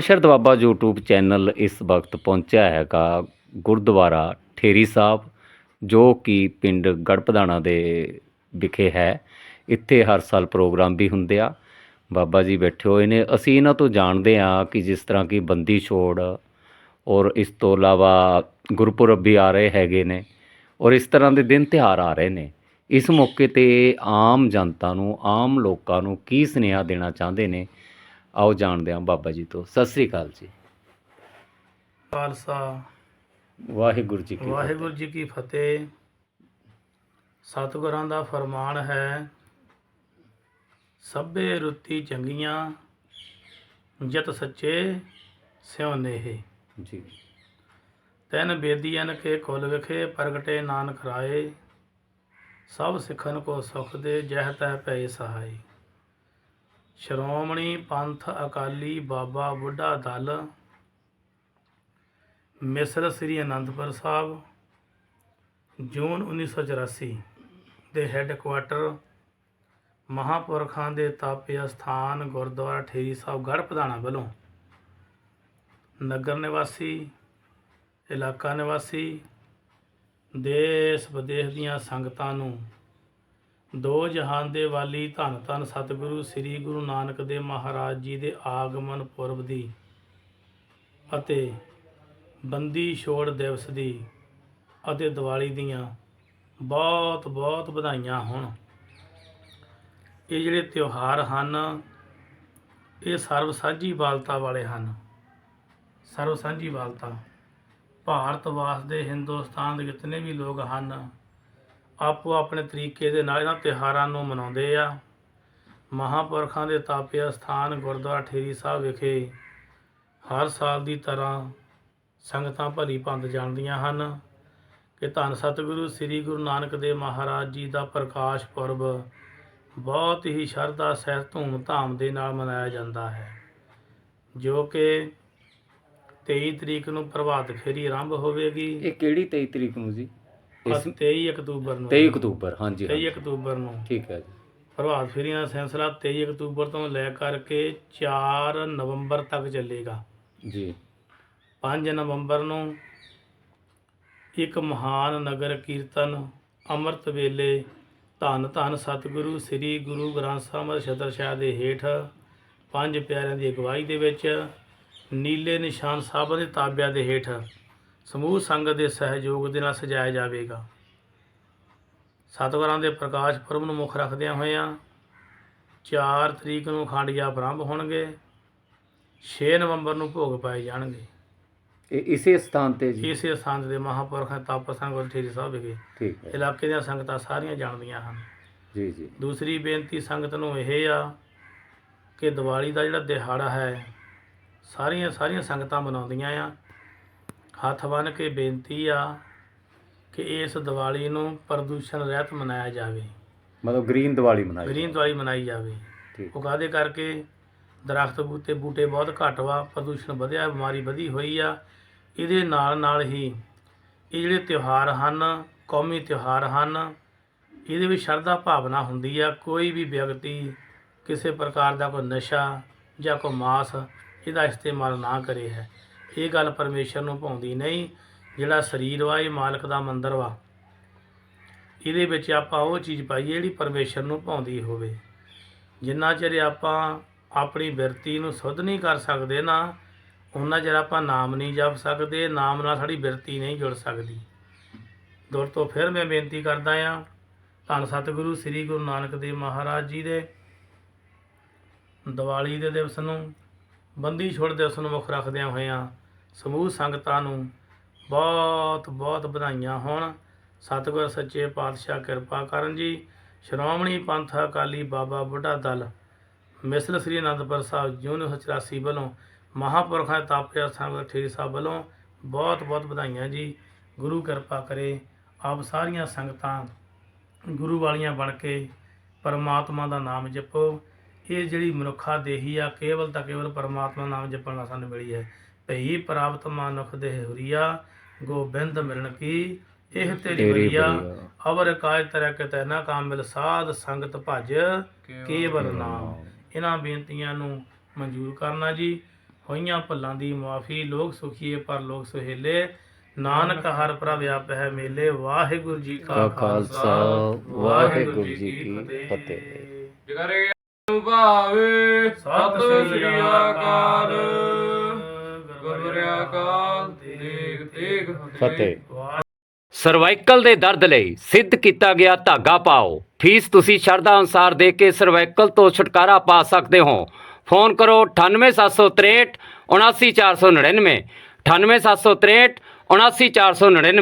ਸ਼ਰਦ ਬਾਬਾ YouTube channel ਇਸ ਵਕਤ ਪਹੁੰਚਿਆ ਹੈਗਾ ਗੁਰਦੁਆਰਾ ਠੇਰੀ ਸਾਹਿਬ, ਜੋ ਕਿ ਪਿੰਡ ਗੜਪਧਾਣਾ ਦੇ ਵਿਖੇ ਹੈ। ਇੱਥੇ ਹਰ ਸਾਲ ਪ੍ਰੋਗਰਾਮ ਵੀ ਹੁੰਦੇ ਆ। ਬਾਬਾ ਜੀ ਬੈਠੇ ਹੋਏ ਨੇ। ਅਸੀਂ ਇਹਨਾਂ ਤੋਂ ਜਾਣਦੇ ਆ ਕਿ ਜਿਸ ਤਰ੍ਹਾਂ ਕਿ ਬੰਦੀ ਛੋੜ ਔਰ ਇਸ ਤੋਂ ਇਲਾਵਾ ਗੁਰਪੁਰਬ ਵੀ ਆ ਰਹੇ ਹੈਗੇ ਨੇ ਔਰ ਇਸ ਤਰ੍ਹਾਂ ਦੇ ਦਿਨ ਤਿਉਹਾਰ ਆ ਰਹੇ ਨੇ। ਇਸ ਮੌਕੇ ਤੇ ਆਮ ਜਨਤਾ ਨੂੰ, ਆਮ ਲੋਕਾਂ ਨੂੰ ਕੀ ਸੁਨੇਹਾ ਦੇਣਾ ਚਾਹੁੰਦੇ ਨੇ? ਆਓ ਜਾਣਦੇ ਹਾਂ ਬਾਬਾ ਜੀ ਤੋਂ। ਸਤਿ ਸ੍ਰੀ ਅਕਾਲ ਜੀ। ਖਾਲਸਾ। ਵਾਹਿਗੁਰੂ ਜੀ ਕੀ ਵਾਹਿਗੁਰੂ ਜੀ ਕੀ ਫਤਿਹ। ਸਤਿਗੁਰਾਂ ਦਾ ਫਰਮਾਨ ਹੈ ਸਭੇ ਰੁੱਤੀ ਚੰਗੀਆਂ ਜਤ ਸੱਚੇ ਸਿਉ ਨੇਹ। ਜੀ। ਤੈਨ ਬੇਦੀਆਂ ਕੇ ਕੁਲ ਵਿਖੇ ਪ੍ਰਗਟੇ ਨਾਨਕ ਰਾਏ ਸਭ ਸਿੱਖਨ ਕੋ ਸੁਖ ਦੇ ਜਹ ਤੈ ਪਏ ਸਹਾਈ ਸ਼੍ਰੋਮਣੀ ਪੰਥ ਅਕਾਲੀ ਬਾਬਾ ਬੁੱਢਾ ਦਲ, ਮਿਸਰ ਸ੍ਰੀ ਅਨੰਦਪੁਰ ਸਾਹਿਬ, ਜੂਨ 1984 ਦੇ ਹੈੱਡਕੁਆਟਰ ਮਹਾਪੁਰਖਾਂ ਦੇ ਤਾਪੇ ਸਥਾਨ ਗੁਰਦੁਆਰਾ ਠੇਰੀ ਸਾਹਿਬ ਗੜ੍ਹ ਪ੍ਰਧਾਨਾ ਵੱਲੋਂ। ਨਗਰ ਨਿਵਾਸੀ, ਇਲਾਕਾ ਨਿਵਾਸੀ ਦੇਸ਼ ਵਿਦੇਸ਼ ਦੀਆਂ ਸੰਗਤਾਂ ਨੂੰ ਦੋ ਜਹਾਨ ਦੇ ਵਾਲੀ ਧੰਨ ਧੰਨ ਸਤਿਗੁਰੂ ਸ੍ਰੀ ਗੁਰੂ ਨਾਨਕ ਦੇਵ ਮਹਾਰਾਜ ਜੀ ਦੇ ਆਗਮਨ ਪੁਰਬ ਦੀ ਅਤੇ ਬੰਦੀ ਛੋੜ ਦਿਵਸ ਦੀ ਅਤੇ ਦੀਵਾਲੀ ਦੀਆਂ ਬਹੁਤ ਬਹੁਤ ਵਧਾਈਆਂ ਹੋਣ। ਇਹ ਜਿਹੜੇ ਤਿਉਹਾਰ ਹਨ, ਇਹ ਸਰਵ ਸਾਂਝੀ ਬਾਲਤਾ ਵਾਲੇ ਹਨ। ਸਰਬ ਸਾਂਝੀ ਬਾਲਤਾ। ਭਾਰਤ ਵਾਸ ਦੇ ਹਿੰਦੁਸਤਾਨ ਦੇ ਜਿਤਨੇ ਵੀ ਲੋਕ ਹਨ ਆਪੋ ਆਪਣੇ ਤਰੀਕੇ ਦੇ ਨਾਲ ਇਹਨਾਂ ਤਿਉਹਾਰਾਂ ਨੂੰ ਮਨਾਉਂਦੇ ਆ। ਮਹਾਪੁਰਖਾਂ ਦੇ ਤਾਪਿਆ ਸਥਾਨ ਗੁਰਦੁਆਰਾ ਠੇਰੀ ਸਾਹਿਬ ਵਿਖੇ ਹਰ ਸਾਲ ਦੀ ਤਰ੍ਹਾਂ ਸੰਗਤਾਂ ਭਲੀ ਪੰਦ ਜਾਂਦੀਆਂ ਹਨ ਕਿ ਧੰਨ ਸਤਿਗੁਰੂ ਸ੍ਰੀ ਗੁਰੂ ਨਾਨਕ ਦੇਵ ਮਹਾਰਾਜ ਜੀ ਦਾ ਪ੍ਰਕਾਸ਼ ਪੁਰਬ ਬਹੁਤ ਹੀ ਸ਼ਰਧਾ ਸਹਿਤ ਧੂਮ ਧਾਮ ਦੇ ਨਾਲ ਮਨਾਇਆ ਜਾਂਦਾ ਹੈ, ਜੋ ਕਿ 23 ਤਰੀਕ ਨੂੰ ਪ੍ਰਭਾਤ ਫੇਰੀ ਆਰੰਭ ਹੋਵੇਗੀ। ਇਹ ਕਿਹੜੀ 23 ਤਰੀਕ ਨੂੰ ਜੀ? ਇਸ 23 ਅਕਤੂਬਰ ਨੂੰ 23 ਅਕਤੂਬਰ ਹਾਂਜੀ 23 ਹਾਂਜੀ। ਅਕਤੂਬਰ ਨੂੰ। ਠੀਕ ਹੈ ਜੀ। ਪ੍ਰਭਾਤ ਫੇਰੀਆਂ ਦਾ ਸਿਲਸਿਲਾ 23 ਅਕਤੂਬਰ ਤੋਂ ਲੈ ਕਰਕੇ 4 ਨਵੰਬਰ ਤੱਕ ਚੱਲੇਗਾ। ਜੀ। 5 ਨਵੰਬਰ ਨੂੰ ਇੱਕ ਮਹਾਨ ਨਗਰ ਕੀਰਤਨ ਅੰਮ੍ਰਿਤ ਵੇਲੇ ਧੰਨ ਧੰਨ ਸਤਿਗੁਰੂ ਸ੍ਰੀ ਗੁਰੂ ਗ੍ਰੰਥ ਸਾਹਿਬ ਛਤਰ ਛਾਇਆ ਦੇ ਹੇਠ ਪੰਜ ਪਿਆਰਿਆਂ ਦੀ ਅਗਵਾਈ ਦੇ ਵਿੱਚ ਨੀਲੇ ਨਿਸ਼ਾਨ ਸਾਹਿਬ ਦੇ ਤਾਬਿਆਂ ਦੇ ਹੇਠ ਸਮੂਹ ਸੰਗਤ ਦੇ ਸਹਿਯੋਗ ਦੇ ਨਾਲ ਸਜਾਇਆ ਜਾਵੇਗਾ। ਸਤਿਗੁਰਾਂ ਦੇ ਪ੍ਰਕਾਸ਼ ਪੁਰਬ ਨੂੰ ਮੁੱਖ ਰੱਖਦਿਆਂ ਹੋਇਆਂ 4 ਤਰੀਕ ਨੂੰ ਅਖੰਡ ਜਾਪ ਆਰੰਭ ਹੋਣਗੇ। 6 ਨਵੰਬਰ ਨੂੰ ਭੋਗ ਪਾਏ ਜਾਣਗੇ। ਇਹ ਇਸੇ ਸਥਾਨ ਤੇ ਜੀ? ਇਸੇ ਸਥਾਨ ਦੇ ਮਹਾਪੁਰਖਾਂ ਤਪਸਥਾਨ ਗੁਰੂ ਠੇਰੀ ਸਾਹਿਬ ਵਿਖੇ ਠੀਕ ਹੈ। ਇਲਾਕੇ ਦੀਆਂ ਸੰਗਤਾਂ ਸਾਰੀਆਂ ਜਾਣਦੀਆਂ ਹਨ। ਜੀ ਜੀ। ਦੂਸਰੀ ਬੇਨਤੀ ਸੰਗਤ ਨੂੰ ਇਹ ਆ ਕਿ ਦੀਵਾਲੀ ਦਾ ਜਿਹੜਾ ਦਿਹਾੜਾ ਹੈ ਸਾਰੀਆਂ ਸਾਰੀਆਂ ਸੰਗਤਾਂ ਮਨਾਉਂਦੀਆਂ ਆ। ਹੱਥ ਬੰਨ੍ਹ ਕੇ ਬੇਨਤੀ ਆ ਕਿ ਇਸ ਦੀਵਾਲੀ ਨੂੰ ਪ੍ਰਦੂਸ਼ਣ ਰਹਿਤ ਮਨਾਇਆ ਜਾਵੇ। ਮਤਲਬ ਗ੍ਰੀਨ ਦੀਵਾਲੀ ਮਨਾਈ ਗ੍ਰੀਨ ਦੀਵਾਲੀ ਮਨਾਈ ਜਾਵੇ। ਠੀਕ। ਉਹ ਕਾਹਦੇ ਕਰਕੇ? ਦਰਖਤ ਬੂਟੇ ਬੂਟੇ ਬਹੁਤ ਘੱਟ ਵਾ ਪ੍ਰਦੂਸ਼ਣ ਵਧਿਆ ਬਿਮਾਰੀ ਵਧੀ ਹੋਈ ਆ। ਇਹਦੇ ਨਾਲ ਨਾਲ ਹੀ ਇਹ ਜਿਹੜੇ ਤਿਉਹਾਰ ਹਨ ਕੌਮੀ ਤਿਉਹਾਰ ਹਨ ਇਹਦੇ ਵਿੱਚ ਸ਼ਰਧਾ ਭਾਵਨਾ ਹੁੰਦੀ ਆ। ਕੋਈ ਵੀ ਵਿਅਕਤੀ ਕਿਸੇ ਪ੍ਰਕਾਰ ਦਾ ਕੋਈ ਨਸ਼ਾ ਜਾਂ ਕੋਈ ਮਾਸ ਇਹਦਾ ਇਸਤੇਮਾਲ ਨਾ ਕਰੇ ਹੈ। ਇਹ ਗੱਲ ਪਰਮੇਸ਼ਰ ਨੂੰ ਭਾਉਂਦੀ ਨਹੀਂ, ਜਿਹੜਾ ਸਰੀਰ ਵਾ, ਇਹ ਮਾਲਕ ਦਾ ਮੰਦਰ ਵਾ। ਇਹਦੇ ਵਿੱਚ ਆਪਾਂ ਉਹ ਚੀਜ਼ ਪਾਈਏ ਜਿਹੜੀ ਪਰਮੇਸ਼ਰ ਨੂੰ ਭਾਉਂਦੀ ਹੋਵੇ। ਜਿੰਨਾ ਚਿਰ ਆਪਾਂ ਆਪਣੀ ਬਿਰਤੀ ਨੂੰ ਸੁੱਧ ਨਹੀਂ ਕਰ ਸਕਦੇ ਨਾ ਉਹਨਾਂ ਚਿਰ ਆਪਾਂ ਨਾਮ ਨਹੀਂ ਜਪ ਸਕਦੇ, ਨਾਮ ਨਾਲ ਸਾਡੀ ਬਿਰਤੀ ਨਹੀਂ ਜੁੜ ਸਕਦੀ। ਦੁਰ ਤੋਂ ਫਿਰ ਮੈਂ ਬੇਨਤੀ ਕਰਦਾ ਆ, ਧੰਨ ਸਤਿਗੁਰੂ ਸ੍ਰੀ ਗੁਰੂ ਨਾਨਕ ਦੇਵ ਮਹਾਰਾਜ ਜੀ ਦੇ, ਦੀਵਾਲੀ ਦੇ ਦਿਵਸ ਨੂੰ ਬੰਦੀ ਛੋੜ ਦਿਵਸ ਨੂੰ ਮੁੱਖ ਰੱਖਦਿਆਂ ਹੋਇਆਂ ਸਮੂਹ ਸੰਗਤਾਂ ਨੂੰ ਬਹੁਤ ਬਹੁਤ ਵਧਾਈਆਂ ਹੋਣ। ਸਤਿਗੁਰ ਸੱਚੇ ਪਾਤਸ਼ਾਹ ਕਿਰਪਾ ਕਰਨ ਜੀ। ਸ਼੍ਰੋਮਣੀ ਪੰਥ ਅਕਾਲੀ ਬਾਬਾ ਬੁੱਢਾ ਦਲ, ਮਿਸਲ ਸ੍ਰੀ ਅਨੰਦਪੁਰ ਸਾਹਿਬ ਜੂਨ 84 ਵੱਲੋਂ, ਮਹਾਪੁਰਖਾਂ ਦੇ ਤਾਪਿਆ ਸਥਾਨ ਠੇਰੀ ਸਾਹਿਬ ਵੱਲੋਂ ਬਹੁਤ ਬਹੁਤ ਵਧਾਈਆਂ ਜੀ। ਗੁਰੂ ਕਿਰਪਾ ਕਰੇ, ਆਪ ਸਾਰੀਆਂ ਸੰਗਤਾਂ ਗੁਰੂ ਵਾਲੀਆਂ ਬਣ ਕੇ ਪਰਮਾਤਮਾ ਦਾ ਨਾਮ ਜਪੋ। ਇਹ ਜਿਹੜੀ ਮਨੁੱਖਾ ਦੇਹੀ ਆ ਕੇਵਲ ਤਾਂ ਕੇਵਲ ਪਰਮਾਤਮਾ ਨਾਮ ਜਪਣ ਨਾਲ ਸਾਨੂੰ ਮਿਲੀ ਹੈ। ਭਈ ਪ੍ਰਾਪਤ ਮਾਨੁਖ ਦੇਹ ਹੁਰੀਆ ਗੋਬਿੰਦ ਮਿਲਣ ਕੀ ਇਹ ਤੇਰੀ ਬਰੀਆ। ਅਵਰ ਕਾਜ ਤਰੈ ਕੇ ਤੈ ਨਾ ਕਾਮ ਮਿਲ ਸਾਧ ਸੰਗਤ ਭਜ ਕੇਵਲ ਨਾਮ। ਇਹਨਾਂ ਬੇਨਤੀਆਂ ਨੂੰ ਮਨਜ਼ੂਰ ਕਰਨਾ ਜੀ। ਹੋਈਆਂ ਭੱਲਾਂ ਦੀ ਮਾਫੀ ਲੋਕ ਸੁਖੀਏ ਪਰ ਲੋਕ ਸੁਹੇਲੇ। ਨਾਨਕ ਹਰ ਪ੍ਰਭ ਆਪ ਹੈ ਮੇਲੇ। ਵਾਹਿਗੁਰੂ ਜੀ ਕਾ ਕਾ ਖਾਲਸਾ, ਵਾਹਿਗੁਰੂ ਜੀ ਕੀ ਫਤਿਹ। ਨੂੰ ਭਾਵੇ ਸਤਿ ਸ੍ਰੀ ਅਕਾਲ। ਗੁਰਬੁਰੇ ਅਕਾਲ ਤੇਗ ਤੇਗ ਫਤਿਹ। ਵਾਹਿ- ਸਰਵਾਈਕਲ ਦੇ ਦਰਦ ਲਈ ਸਿੱਧ ਕੀਤਾ ਗਿਆ ਧਾਗਾ ਪਾਓ। ਫੀਸ ਤੁਸੀਂ ਸ਼ਰਧਾ ਅਨੁਸਾਰ ਦੇ ਕੇ ਸਰਵਾਈਕਲ ਤੋਂ ਛੁਟਕਾਰਾ ਪਾ ਸਕਦੇ ਹੋ। ਫੋਨ ਕਰੋ 98763 79499 98763 79499